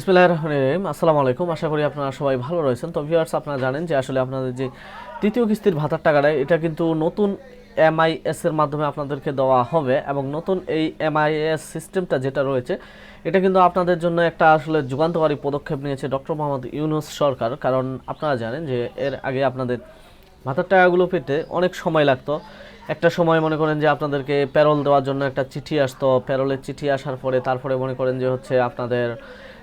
আসসালামু আলাইকুম। আশা করি আপনারা সবাই ভালো রয়েছেন। তো ভিউয়ার্স আপনারা জানেন যে আসলে আপনাদের যে তৃতীয় কিস্তির ভাতার টাকাটা, এটা কিন্তু নতুন এমআইএস এর মাধ্যমে আপনাদেরকে দেওয়া হবে এবং নতুন এই এমআইএস সিস্টেমটা যেটা রয়েছে, এটা কিন্তু আপনাদের জন্য একটা আসলে যুগান্তকারী পদক্ষেপ নিয়েছে ডক্টর মোহাম্মদ ইউনুস সরকার। কারণ আপনারা জানেন যে এর আগে আপনাদের ভাতার টাকাগুলো পেতে অনেক সময় লাগতো। একটা সময় মনে করেন যে আপনাদেরকে প্যারোল দেওয়ার জন্য একটা চিঠি আসতো, প্যারোলের চিঠি আসার পরে তারপরে মনে করেন যে হচ্ছে আপনাদের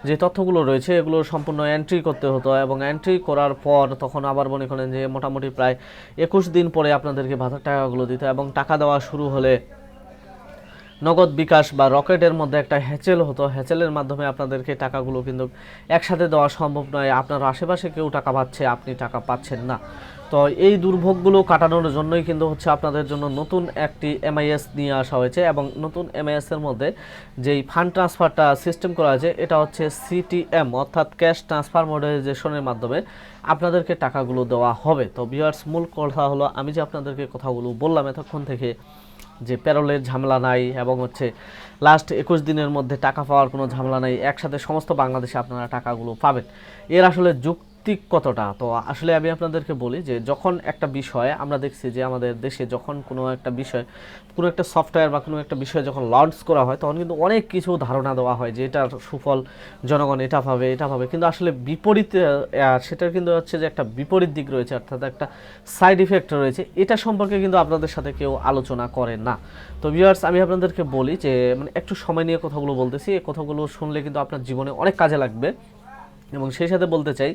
যে তথ্যগুলো রয়েছে, এগুলো সম্পূর্ণ এন্ট্রি করতে হতো এবং এন্ট্রি করার পর তখন আবার মনে করেন যে মোটামুটি প্রায় একুশ দিন পরে আপনাদেরকে ভাতার টাকাগুলো দিত এবং টাকা দেওয়া শুরু হলে নগদ বিকাশ বা রকেটের মধ্যে একটা হ্যাচেল হতো। হ্যাচেলের মাধ্যমে আপনাদেরকে টাকাগুলো কিন্তু একসাথে দেওয়া সম্ভব নয়। আপনার আশেপাশে কেউ টাকা পাচ্ছে, আপনি টাকা পাচ্ছেন না। তো এই দুর্ভোগগুলো কাটানোর জন্যই কিন্তু হচ্ছে আপনাদের জন্য নতুন একটি এমআইএস নিয়ে আসা হয়েছে এবং নতুন এমআইএস এর মধ্যে যেই ফান্ড ট্রান্সফারটা সিস্টেম করা হয়েছে, এটা হচ্ছে সিটিএম অর্থাৎ ক্যাশ ট্রান্সফার মডারাইজেশনের মাধ্যমে আপনাদেরকে টাকাগুলো দেওয়া হবে। তো বিয়ার্স মূল কথা হলো আমি যে আপনাদেরকে কথাগুলো বললাম এতক্ষণ থেকে যে প্যারোলের ঝামেলা নাই এবং হচ্ছে লাস্ট একুশ দিনের মধ্যে টাকা পাওয়ার কোনো ঝামেলা নাই, একসাথে সমস্ত বাংলাদেশে আপনারা টাকাগুলো পাবেন। এর আসলে যুক্তি কতটা? তো আসলে আমি আপনাদেরকে বলি যে যখন একটা বিষয় আমরা দেখছি যে আমাদের দেশে যখন কোনো একটা বিষয়, কোনো একটা সফটওয়্যার বা কোনো একটা বিষয় যখন লঞ্চ করা হয়, তখন কিন্তু অনেক কিছু ধারণা দেওয়া হয় যে এটার সুফল জনগণ এটা পাবে এটা পাবে। কিন্তু আসলে বিপরীত সেটার কিন্তু হচ্ছে যে একটা বিপরীত দিক রয়েছে, অর্থাৎ একটা সাইড ইফেক্ট রয়েছে। এটা সম্পর্কে কিন্তু আপনাদের সাথে কেউ আলোচনা করে না। তো ভিউয়ার্স আমি আপনাদেরকে বলি যে মানে একটু সময় নিয়ে কথাগুলো বলতেছি। এই কথাগুলো শুনলে কিন্তু আপনার জীবনে অনেক কাজে লাগবে। এবং সেই সাথে বলতে চাই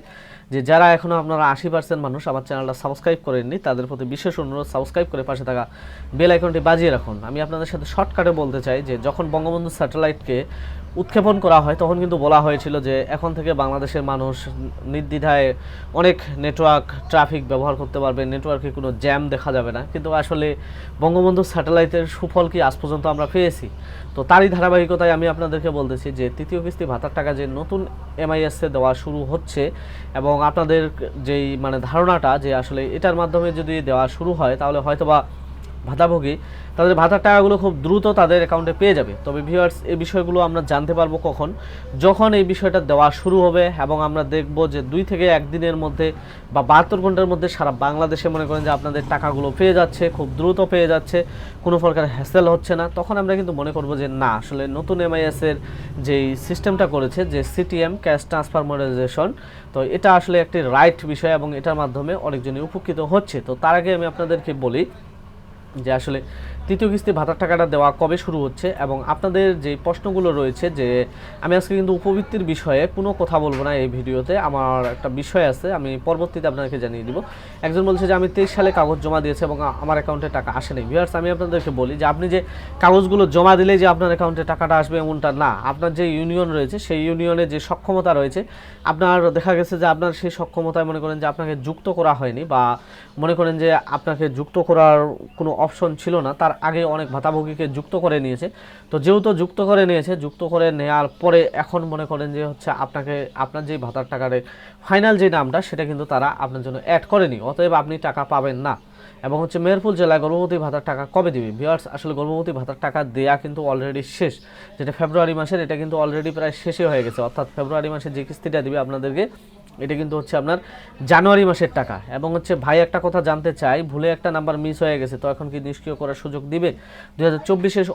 যে যারা এখনও আপনারা আশি পার্সেন্ট মানুষ আমার চ্যানেলটা সাবস্ক্রাইব করেননি, তাদের প্রতি বিশেষ অনুরোধ সাবস্ক্রাইব করে পাশে থাকা বেল আইকনটি বাজিয়ে রাখুন। আমি আপনাদের সাথে শর্টকাটে বলতে চাই যে, যখন বঙ্গবন্ধু স্যাটেলাইটকে উৎক্ষেপণ করা হয়, তখন কিন্তু বলা হয়েছিল যে, এখন থেকে বাংলাদেশের মানুষ নির্দ্বিধায় অনেক নেটওয়ার্ক ট্রাফিক ব্যবহার করতে পারবে নেটওয়ার্কে কোনো জ্যাম দেখা যাবে না। কিন্তু আসলে বঙ্গবন্ধু স্যাটেলাইটের সুফল কি আজ পর্যন্ত আমরা পেয়েছি? তো তারই ধারাবাহিকতায় আমি আপনাদেরকে বলতেছি যে, তৃতীয় কিস্তি ভাতার টাকা যে নতুন এমআইএসে দেওয়া শুরু হচ্ছে এবং আপনাদের যেই মানে ধারণাটা যে আসলে এটার মাধ্যমে যদি দেওয়া শুরু হয় তাহলে হয়তোবা ভাতাভোগী, তাদের ভাতার টাকাগুলো খুব দ্রুত তাদের অ্যাকাউন্টে পেয়ে যাবে। তবে ভিউয়ার্স এই বিষয়গুলো আমরা জানতে পারব কখন। যখন এই বিষয়টা দেওয়া শুরু হবে এবং আমরা দেখব যে দুই থেকে একদিনের মধ্যে বা বাহাত্তর ঘণ্টার মধ্যে সারা বাংলাদেশে মনে করেন যে আপনাদের টাকাগুলো পেয়ে যাচ্ছে, খুব দ্রুত পেয়ে যাচ্ছে, কোনো প্রকার হ্যাসেল হচ্ছে না। তখন আমরা কিন্তু মনে করব যে না, আসলে নতুন এমআইএস এর যেই সিস্টেমটা করেছে, যে সিটিএম ক্যাশ ট্রান্সফার মডারাইজেশন তো এটা আসলে একটি রাইট বিষয় এবং এটার মাধ্যমে অনেকজনই উপকৃত হচ্ছে। তো তার আগে আমি আপনাদেরকে বলি যে আসলে তৃতীয় কিস্তি ভাতার টাকাটা দেওয়া কবে শুরু হচ্ছে এবং আপনাদের যে প্রশ্নগুলো রয়েছে যে, আমি আজকে কিন্তু উপবৃত্তির বিষয়ে কোনো কথা বলব না এই ভিডিওতে। আমার একটা বিষয় আছে, আমি পরবর্তীতে আপনাদেরকে জানিয়ে দিব। একজন বলছে যে, আমি তেইশ সালে কাগজ জমা দিয়েছি এবং আমার অ্যাকাউন্টে টাকা আসেনি ভিউয়ার্স আমি আপনাদেরকে বলি যে, আপনি যে কাগজগুলো জমা দিলে যে আপনার অ্যাকাউন্টে টাকাটা আসবে এমনটা না। আপনার যে ইউনিয়ন রয়েছে, সেই ইউনিয়নে যে সক্ষমতা রয়েছে, আপনার দেখা গেছে যে আপনার সেই সক্ষমতায় মনে করেন যে আপনাকে যুক্ত করা হয়নি বা মনে করেন যে আপনাকে যুক্ত করার কোনো অপশন ছিল না। তার আগে অনেক ভাতাভোগীকে যুক্ত করে নিয়েছে। তো যেহেতু যুক্ত করে নিয়েছে, যুক্ত করে নেওয়ার পরে এখন মনে করেন যে হচ্ছে আপনাকে, আপনার যে ভাতার টাকার ফাইনাল যে নামটা, সেটা কিন্তু তারা আপনার জন্য অ্যাড করেনি। অতএব আপনি টাকা পাবেন না। এবং হচ্ছে মেহেরপুর জেলায় গর্ভবতী ভাতার টাকা কবে দিবে? ভিউয়ার্স, আসলে গর্ভবতী ভাতার টাকা দেয়া কিন্তু অলরেডি শেষ। যেটা ফেব্রুয়ারি মাসের, এটা কিন্তু অলরেডি প্রায় শেষে হয়ে গেছে। অর্থাৎ ফেব্রুয়ারি মাসে যে কিস্তিটা দিবে আপনাদেরকে এটা কিন্তু হচ্ছে আপনার জানুয়ারি মাসের টাকা। এবং হচ্ছে ভাই একটা কথা জানতে চাই, ভুলে একটা নাম্বার মিস হয়ে গেছে, তো এখন কি নিষ্ক্রিয় করার সুযোগ দিবে? দুই হাজার চব্বিশের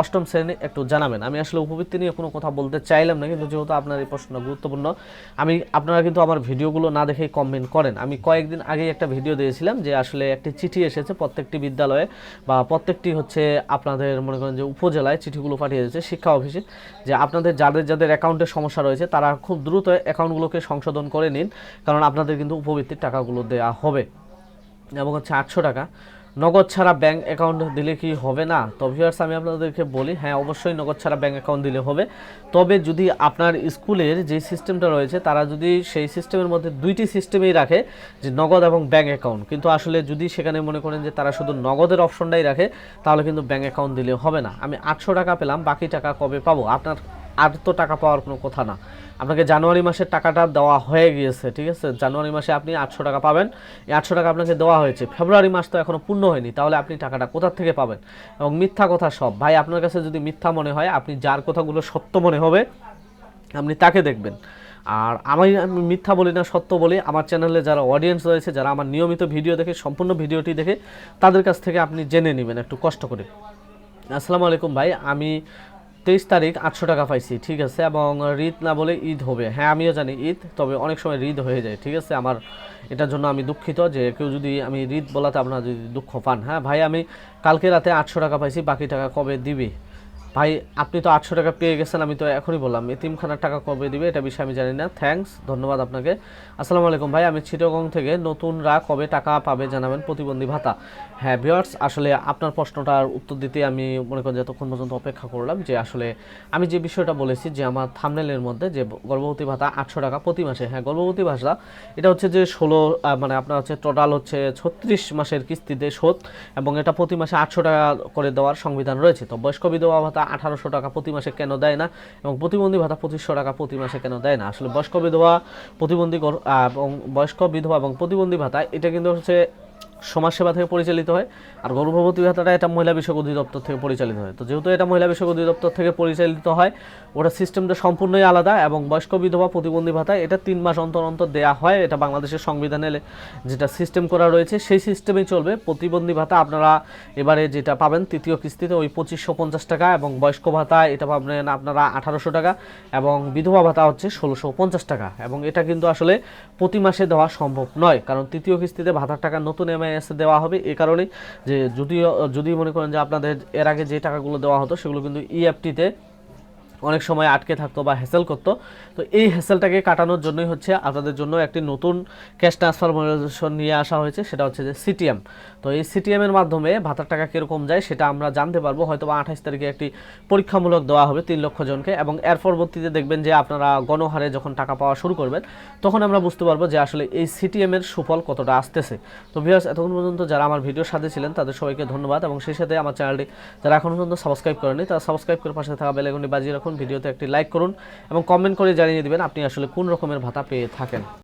অষ্টম শ্রেণি একটু জানাবেন। আমি আসলে উপবৃত্তি নিয়ে কোনো কথা বলতে চাইলাম না, কিন্তু যেহেতু আপনার এই প্রশ্নটা গুরুত্বপূর্ণ, আমি আপনারা কিন্তু আমার ভিডিওগুলো না দেখেই কমেন্ট করেন। আমি কয়েকদিন আগেই একটা ভিডিও দিয়েছিলাম যে আসলে একটি চিঠি এসেছে প্রত্যেকটি বিদ্যালয়ে, বা প্রত্যেকটি হচ্ছে আপনাদের মনে করেন যে উপজেলায় চিঠিগুলো পাঠিয়ে দিয়েছে শিক্ষা অফিসে, যে আপনাদের যাদের যাদের অ্যাকাউন্টে সমস্যা রয়েছে, তারা খুব দ্রুত অ্যাকাউন্টগুলোকে সংশোধন করে নিন, কারণ আপনাদের কিন্তু উপবৃত্তির টাকাগুলো দেওয়া হবে। এবং হচ্ছে আটশো টাকা। নগদ ছাড়া ব্যাঙ্ক অ্যাকাউন্ট দিলে কি হবে না? তো আমি আপনাদেরকে বলি হ্যাঁ অবশ্যই নগদ ছাড়া ব্যাঙ্ক অ্যাকাউন্ট দিলে হবে। তবে যদি আপনার স্কুলের যে সিস্টেমটা রয়েছে, তারা যদি সেই সিস্টেমের মধ্যে দুইটি সিস্টেমেই রাখে, যে নগদ এবং ব্যাঙ্ক অ্যাকাউন্ট কিন্তু আসলে যদি সেখানে মনে করেন যে তারা শুধু নগদের অপশনটাই রাখে, তাহলে কিন্তু ব্যাঙ্ক অ্যাকাউন্ট দিলে হবে না। আমি আটশো টাকা পেলাম, বাকি টাকা কবে পাবো? আপনার আর তো টাকা পাওয়ার কোনো কথা না। আপনাকে জানুয়ারি মাসের টাকাটা দেওয়া হয়ে গিয়েছে, ঠিক আছে? জানুয়ারি মাসে আপনি আটশো টাকা পাবেন। এই আটশো টাকা আপনাকে দেওয়া হয়েছে। ফেব্রুয়ারি মাস তো এখনও পূর্ণ হয়নি, তাহলে আপনি টাকাটা কোথা থেকে পাবেন? এবং মিথ্যা কথা সব। ভাই, আপনার কাছে যদি মিথ্যা মনে হয়, আপনি যার কথাগুলো সত্য মনে হবে, আপনি তাকে দেখবেন। আর আমি আমি মিথ্যা বলি না, সত্য বলি। আমার চ্যানেলে যারা অডিয়েন্স রয়েছে, যারা আমার নিয়মিত ভিডিও দেখে, সম্পূর্ণ ভিডিওটি দেখে, তাদের কাছ থেকে আপনি জেনে নেবেন, একটু কষ্ট করে। আসসালামু আলাইকুম ভাই, আমি তেইশ তারিখ আটশো টাকা পাইছি, ঠিক আছে? এবং ঈদ না বলে ঈদ হবে। হ্যাঁ আমিও জানি ঈদ, তবে অনেক সময় ঈদ হয়ে যায়, ঠিক আছে? আমার এটার জন্য আমি দুঃখিত যে কেউ যদি আমি ঈদ বলাতে আপনারা যদি দুঃখ পান। হ্যাঁ ভাই, আমি কালকে রাতে আটশো টাকা পাইছি, বাকি টাকা কবে দিবি? ভাই, আপনি তো আটশো টাকা পেয়ে গেছেন, আমি তো এখনই বললাম। এতিমখানার টাকা কবে দিবে, এটা বিষয়ে আমি জানি না। থ্যাঙ্কস ধন্যবাদ আপনাকে। আসসালামু আলাইকুম ভাই, আমি চিটগং থেকে। নতুনরা কবে টাকা পাবে জানাবেন প্রতিবন্ধী ভাতা? হ্যাঁ ভিওয়ার্স আসলে আপনার প্রশ্নটার উত্তর দিতে আমি মনে করেন যতক্ষণ পর্যন্ত অপেক্ষা করলাম যে আসলে আমি যে বিষয়টা বলেছি যে আমার থামনেলের মধ্যে যে গর্ভবতী ভাতা আটশো টাকা প্রতি মাসে। হ্যাঁ গর্ভবতী ভাতা, এটা হচ্ছে যে ষোলো মানে আপনার হচ্ছে টোটাল হচ্ছে ছত্রিশ মাসের কিস্তিতে শোধ এবং এটা প্রতি মাসে আটশো টাকা করে দেওয়ার সংবিধান রয়েছে। তো বয়স্ক বিধবা ভাতা আঠারোশো টাকা প্রতি মাসে কেন দেয় না? এবং প্রতিবন্ধী ভাতা পঁচিশশো টাকা প্রতি মাসে কেন দেয় না? আসলে বয়স্ক বিধবা প্রতিবন্ধী এবং বয়স্ক বিধবা এবং প্রতিবন্ধী ভাতা, এটা কিন্তু হচ্ছে সমাজসেবা থেকে পরিচালিত হয়, আর গর্ভবতী ভাতাটা এটা মহিলা বিষয়ক অধিদপ্তর থেকে পরিচালিত হয়। তো যেহেতু এটা মহিলা বিষয়ক অধিদপ্তর থেকে পরিচালিত হয়, ওটা সিস্টেমটা সম্পূর্ণই আলাদা এবং বয়স্ক বিধবা প্রতিবন্ধী ভাতা এটা তিন মাস অন্তর অন্তর দেওয়া হয়। এটা বাংলাদেশের সংবিধানে যেটা সিস্টেম করা রয়েছে, সেই সিস্টেমেই চলবে। প্রতিবন্ধী ভাতা আপনারা এবারে যেটা পাবেন তৃতীয় কিস্তিতে ওই পঁচিশশো পঞ্চাশ টাকা এবং বয়স্ক ভাতা এটা পাবেন আপনারা আঠারোশো টাকা এবং বিধবা ভাতা হচ্ছে ষোলোশো পঞ্চাশ টাকা। এবং এটা কিন্তু আসলে প্রতি মাসে দেওয়া সম্ভব নয়, কারণ তৃতীয় কিস্তিতে ভাতার টাকা নতুন এমআইএস দেওয়া হবে, এ কারণে যে যদিও, যদি মনে করেন যে আপনাদের এর আগে যে টাকাগুলো দেওয়া হতো সেগুলো কিন্তু E ইএফটিতে অনেক সময় আটকে থাকতো বা হ্যাসেল করতো। তো এই হ্যাসেলটাকে কাটানোর জন্যই হচ্ছে আপনাদের জন্য একটি নতুন ক্যাশ ট্রান্সফার মডেলেশন নিয়ে আসা হয়েছে, সেটা হচ্ছে যে সিটিএম তো এই সিটিএম এর মাধ্যমে ভাতার টাকা কীরকম যায় সেটা আমরা জানতে পারব। হয়তো বা আঠাশ তারিখে একটি পরীক্ষামূলক দেওয়া হবে তিন লক্ষ জনকে এবং এর পরবর্তীতে দেখবেন যে আপনারা গণহারে যখন টাকা পাওয়া শুরু করবেন, তখন আমরা বুঝতে পারব যে আসলে এই সিটিএমের সুফল কতটা আসতেছে। তো ভিউয়ার্স এতক্ষণ পর্যন্ত যারা আমার ভিডিওর সাথে ছিলেন, তাদের সবাইকে ধন্যবাদ এবং সেই সাথে আমার চ্যানেলটি যারা এখন পর্যন্ত সাবস্ক্রাইব করেনি তারা সাবস্ক্রাইব করে পাশে থাকা বেলাইকনটি বাজিয়ে রাখুন। ভিডিওতে একটি লাইক করুন এবং কমেন্ট করে জানিয়ে দেবেন আপনি আসলে কোন রকমের ভাতা পেয়ে থাকেন।